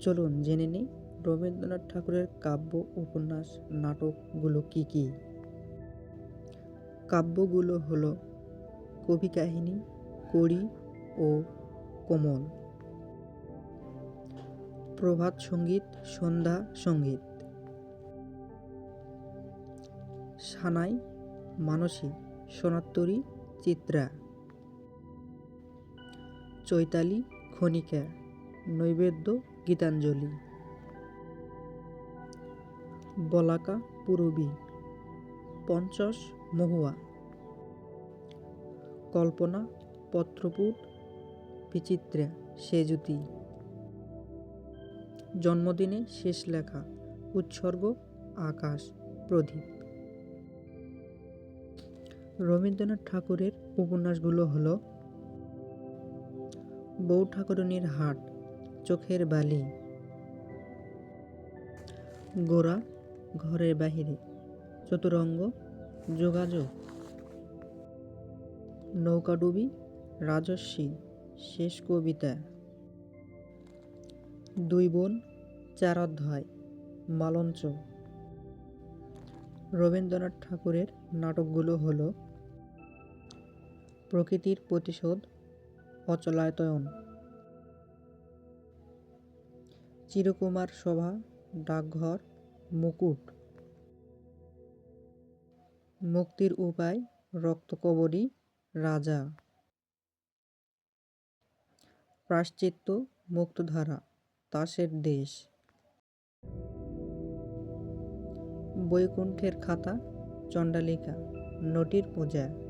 চলুন জেনে নিই রবীন্দ্রনাথ ঠাকুরের কাব্য, উপন্যাস, নাটকগুলো কি কি? কাব্যগুলো হলো কবি কাহিনী কড়ি ও কোমল। প্রভাত সংগীত, সন্ধ্যা সংগীত। সানাই, মানসী, সোনাত্তরী, চিত্রা। চৈতালি খনিকা নৈবেদ্য গীতাঞ্জলি। বলাকা পূরবী, পঞ্চশ মহুয়া। কল্পনা, পত্রপুট, বিচিত্রা, সেজুতি। জন্মদিনে শেষ লেখা, উৎসর্গ, আকাশ, প্রদীপ। রবীন্দ্রনাথ ঠাকুরের উপন্যাসগুলো হলো বউ ঠাকুরনির হাট চোখের বালি। গোরা ঘরের বাহিরে। চতুরঙ্গ, যোগাযোগ। নৌকাডুবি রাজস্বী শেষ কবিতা। দুই বোন, চার অধ্যায়, মালঞ্চ। রবীন্দ্রনাথ ঠাকুরের নাটকগুলো হলো প্রকৃতির প্রতিশোধ অচলায়তয়ন চিরকুমার সভা ডাকঘর, মুকুট। মুক্তির উপায়, রক্তকবরী, রাজা। প্রাশ্চিত্য মুক্তধারা, তাসের দেশ। বৈকুণ্ঠের খাতা, চণ্ডালিকা, নটির পূজা।